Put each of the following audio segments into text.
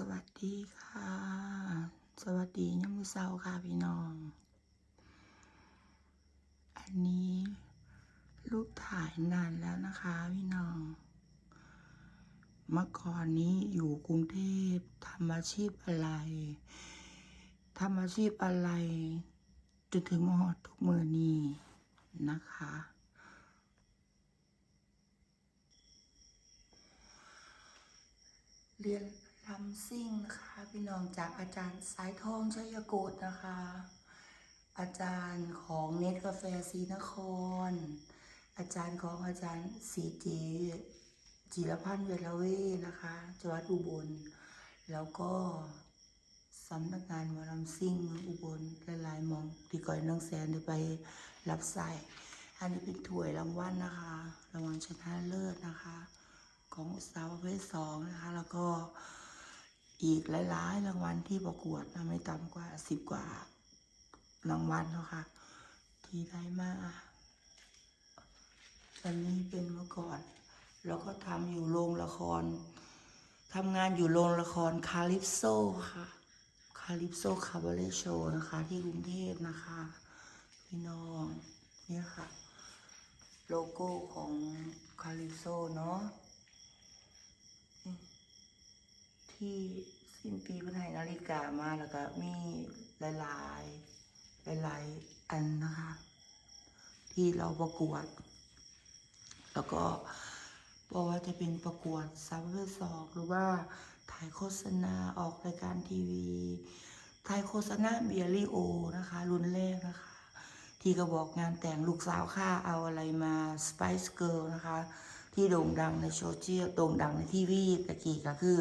สวัสดีค่ะ สวัสดียามมื้อเช้าค่ะพี่น้อง อันนี้รูปถ่ายนานแล้วนะคะพี่น้อง เมื่อก่อนนี้อยู่กรุงเทพทำอาชีพอะไรทำอาชีพอะไรจนถึงมอดทุกมือนี้นะคะเรียน ซิ่งนะคะพี่น้องจากอาจารย์สายทองชัยโกฏนะคะ อาจารย์ของเนตกาแฟศรีนคร อาจารย์ของอาจารย์สีเจจิรพันธ์เวลเวนะคะจังหวัดอุบล แล้วก็สำนักงานหมอลำซิ่งเมืองอุบลหลายๆมองที่ก่อยน้องแสนได้ไปรับใส่อันนี้เป็นถ้วยรางวัลนะคะรางวัลชนะเลิศนะคะ ของสาวประเภทสองนะคะ แล้วก็ อีกหลายๆรางวัลที่ประกวดนะไม่ต่ำกว่าสิบกว่ารางวัลแล้วค่ะ ที่ได้มาอันนี้เป็นเมื่อก่อน แล้วก็ทำอยู่โรงละครทำงานอยู่โรงละครคาลิปโซค่ะ คาลิปโซคาบาเ e โชนะคะ ที่กรุงเทพนะคะ พี่น้องเนี่ยค่ะ โลโก้ของคาลิปโซเนาะ ที่สิ้นปีเพิ่นให้นาฬิกามาแล้วก็มีหลายๆหลายๆอันนะคะ ที่เราประกวด แล้วก็บอกว่าจะเป็นประกวดสาวประเภทสองหรือว่าถ่ายโฆษณาออกรายการทีวี ถ่ายโฆษณาเบียริโอนะคะ รุ่นแรกนะคะ ที่ก็บอกงานแต่งลูกสาวข้าเอาอะไรมา Spice Girl นะคะ ที่โด่งดังในโซเชียลโด่งดังในทีวีตะกี้ก็คือ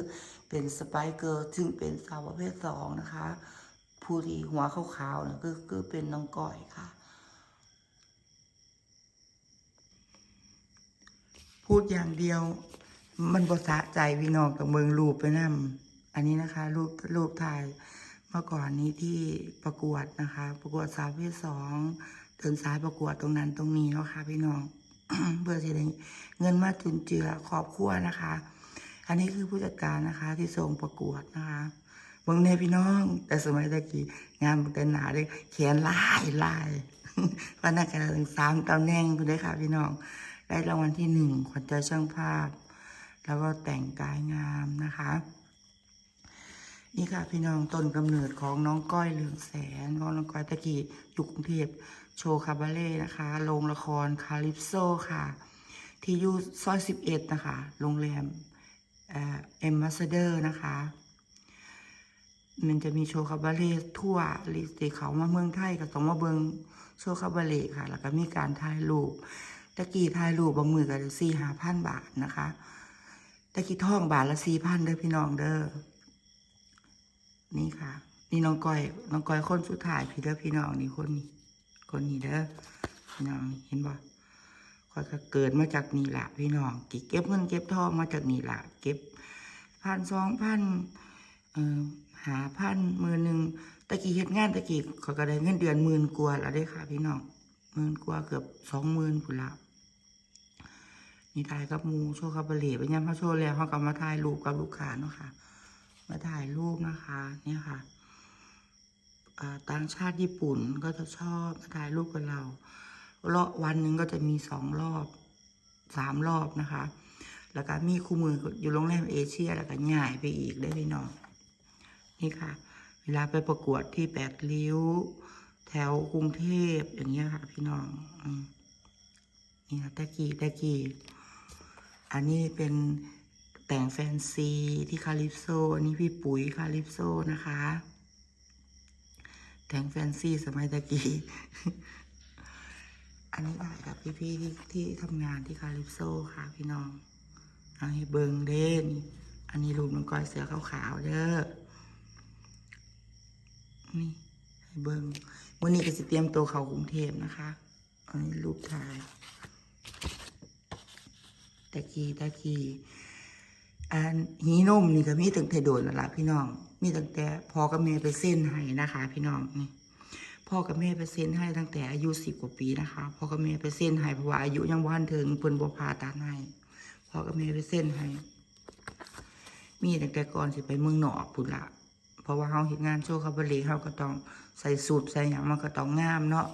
เป็น Spice Girl ซึ่งเป็นสาวประเภทสองนะคะ ผู้ที่หัวขาวๆนะก็คือเป็นน้องก้อยค่ะ พูดอย่างเดียว มันบสะใจพี่น้องกับเมืองรูปไปนำอันนี้นะคะ รูปรูปถ่ายเมื่อก่อนนี้ที่ประกวดนะคะ ประกวดสาวประเพศสองเดินสายประกวดตรงนั้นตรงนี้เนาะค่ะพี่น้องเพื่อจะได้เงินมาจุนเจือครอบครัวนะคะ อันนี้คือผู้จัดการนะคะที่ส่งประกวดนะคะเมืองในพี่น้อง แต่สมัยตะกี้งานมันแต่หนาเลยเขียนลายลายวันนั้นกันถึงสามตำแหน่งคุณได้ค่ะ พี่น้อง ได้รางวัลที่หนึ่งขวัญใจช่างภาพ แล้วก็แต่งกายงามนะคะ นี่ค่ะพี่น้องต้นกำเนิดของน้องก้อยเหลืองแสนของน้องก้อยตะกี้อยู่กรุงเทพโชว์คาบาเล่นะคะโรงละครคาลิปโซค่ะ ที่อยู่ซอยสิบเอ็ดนะคะ โรงแรม เอ็มบาสเดอร์นะคะ มันจะมีโชว์คาบาเล่ทั่วลิสติเขามาเมืองไทยกับสองมาเบิงโชว์คาบาเล่ค่ะ แล้วก็มีการถ่ายรูปตะกี้ถ่ายรูปบางมือก็สี่ห้าพันบาทนะคะตะกี้ท่องบาทละสี่พันเด้อพี่น้องเด้อนี่ค่ะ นี่น้องก้อยน้องก้อยคนสุดท้ายพี่เด้อพี่น้องนี่คนนี้คนนี้เด้อพี่น้องเห็นบ่ อยก็เกิดมาจากนี่แหละพี่น้องกี่เก็บเงินเก็บทองมาจากนี่แหละเก็บพันสองพันเอ่อหาพันหมื่นหนึ่งตะกี้เฮ็ดงานตะกี้เขาก็ได้เงินเดือนหมื่นกว่าแล้วได้ค่ะ พี่น้องหมื่นกว่าเกือบสองหมื่นพุ่นละนี่ถ่ายกับมูโชว์คาบเล่ไปย่ำพระโชว์แล้วเขาก็มาถ่ายรูปกับลูกค้าเนาะค่ะมาถ่ายรูปนะคะ เนี่ยค่ะต่างชาติญี่ปุ่นก็จะชอบมาถ่ายรูปกับเรา รอบวันหนึ่งก็จะมีสองรอบสามรอบนะคะ แล้วก็มีคู่มืออยู่โรงแรมเอเชีย แล้วก็ง่ายไปอีกได้พี่น้องนี่ค่ะ เวลาไปประกวดที่แปดริ้ว แถวกรุงเทพอย่างเงี้ยค่ะ พี่น้องนี่นะตะกี้ตะกี้อันนี้เป็นแต่งแฟนซีที่คาลิปโซอันนี้พี่ปุ๋ยคาลิปโซนะคะ แต่งแฟนซีสมัยตะกี้ อันนี้ถ่ายกับพี่ๆที่ที่ทำงานที่คาลิปโซค่ะพี่น้องเอาให้เบิงเด่นอันนี้รูปน้องก้อยเสือขาวๆเด้อนี่ให้เบิงวันนี้ก็จะเตรียมตัวเขากรุงเทพนะคะ อันนี้รูปถ่ายตะกี้ตะกี้อันหีนมนี่ก็มีตั้งแต่โดนแล้วล่ะพี่น้อง มีตั้งแต่พอกับแม่ไปเส้นให้นะคะ พี่น้องนี่ พ่อกับแม่ไปเส้นให้ตั้งแต่อายุสิบกว่าปีนะคะพ่อกับแม่ไปเส้นให้เพราะว่าอายุยังบ่ทันถึงเพิ่นบ่พาตัดให้พ่อกับแม่ไปเส้นให้ มีตั้งแต่ก่อนสิไปเมืองนอกพุ่นละเพราะว่าเฮาเฮ็ดงานโชว์คาบาเร่เฮาก็ต้องใส่สูทใส่หยังมันก็ต้องงามเนาะ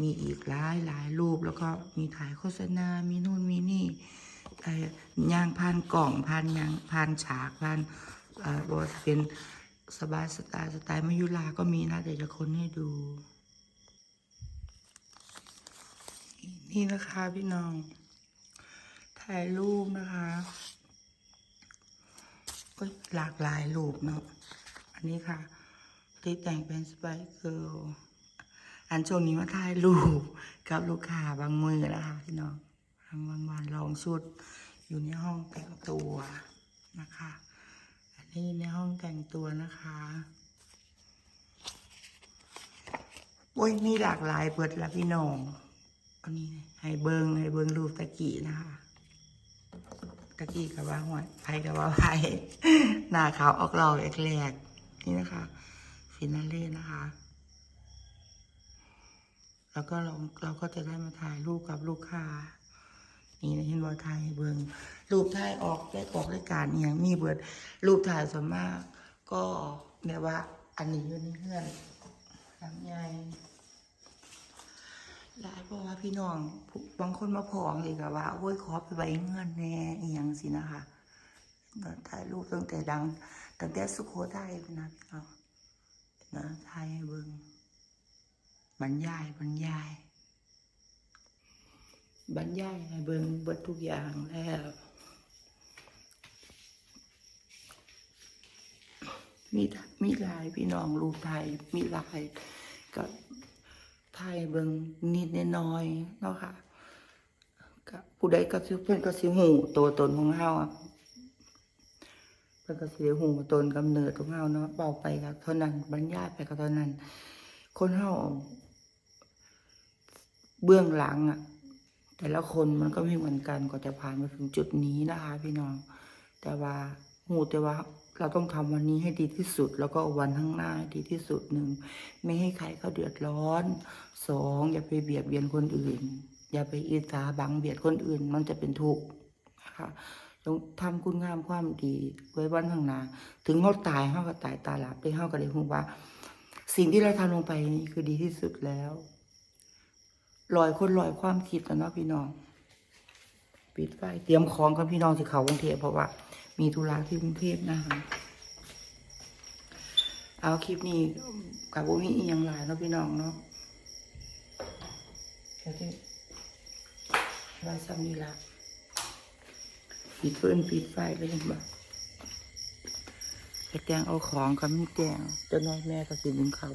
มีอีกหลายหลายรูปแล้วก็มีถ่ายโฆษณา มีนู่นมีนี่ย่างผ่านกล่องผ่านยังผ่านฉากผ่าน อ่อบ่ว่าจะเป็นสบายสไตล์สไตล์มายุลาก็มีนะเดี๋ยวจะคนให้ดู นี่นะคะพี่น้อง ถ่ายรูปนะคะก็หลากหลายรูปเนาะอันนี้ค่ะ ที่แต่งเป็นสไปเกิลอันช่วงนี้มาถ่ายรูปกับลูกค้าบางมือนะคะพี่น้องบางวันลองชุดอยู่ในห้องแต่งตัวนะคะ นนี้ในห้องแต่งตัวนะคะโอ้ยมีหลากหลายเปิดละพี่น้องอันนี้ให้เบิงให้เบิงรูปตะกี้นะคะตะกี้กับว่าหัวไผ่กับว่าไผ่หน้าขาวออกเราแรกๆนี่นะคะ ฟินาเล่นะคะ แล้วก็เราเราก็จะได้มาถ่ายรูปกับลูกค้า นี่เห็นว่ถ่ายให้เบิงรูปถ่ายออกได้ออกรายการอหย่างมีเบิดรูปถ่ายส่วนมาก ก็เนี่ยว่า อันนี้อยู่ในเพื่อนลังใหญ่หลายเพราะว่าพี่น้องบางคนมาพองเลยกับว่าโอ้ยขอไปไว้เงินแน่อีหยังสินะคะถ่ายรูปตั้งแต่ดังตั้งแต่สุโขทัยนะพี่น้องนะถ่ายเบิ่งบรรยายบรรยาย บรรยายให้เบิ่งเบิดทุกอย่างแล้วมีมีลายพี่น้องรูปไทยมีลายกับไทยเบิงนิดน้อยเนาะค่ะก็ผู้ใดก็สิเพิ่อนก็สิหูตัวตนของเฮาอะเพิ่อนก็สิได้หูตนกำเนิดของเฮาเนาะเป่าไปก็เท่านั้นบรรยายไปก็เท่านั้น คนเฮาเบื้องหลังอะ แต่ละคนมันก็ไม่เหมือนกันก็จะผ่านมาถึงจุดนี้นะคะ พี่น้อง แต่ว่าหูแต่ว่าเราต้องทำวันนี้ให้ดีที่สุด แล้วก็วันข้างหน้าให้ดีที่สุดหนึ่งไม่ให้ใครเขาเดือดร้อนสองอย่าไปเบียดเบียนคนอื่น อย่าไปอิจฉาบังเบียดคนอื่น มันจะเป็นทุกข์นะคะต้องทำคุณงามความดีไว้วันข้างหน้าถึงเขาตายเขาก็ตายตาหลับได้เขาก็ได้รู้ว่า สิ่งที่เราทำลงไปนี่คือดีที่สุดแล้ว ลอยคนลอยความคิดกันเนาะพี่น้องปิดไฟเตรียมของกับพี่น้องสิเขากรุงเทพเพราะว่า มีธุระที่กรุงเทพนะคะเอาคลิปนี้กับโบมีอีกอย่างหลายเนาะพี่น้องเนาะเดี๋ยวที่ไว้ซ้ำนี่ละปิดเพื่อนปิดไฟไปยังบ่ไปแจงเอาของกับมีแจงจะน้อยแม่ก็สิดึงเขา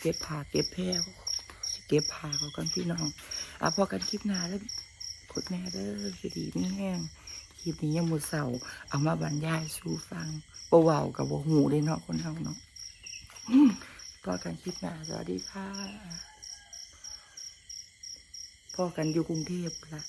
เก็บผ้าเก็บแพรสิเก็บผ้าเขากันพี่น้องอะพอกันคลิปหน้าแล้วกดแม่เด้อคือดีไม่แห้งคลิปนี้ยังมือเสาเอามาบรรยายสู่ฟังบ่เว้ากับบ่หูเลยเนาะคนเฮาเนาะอืมก็กันคลิปหน้าสวัสดีค่ะพอกันอยู่กรุงเทพละ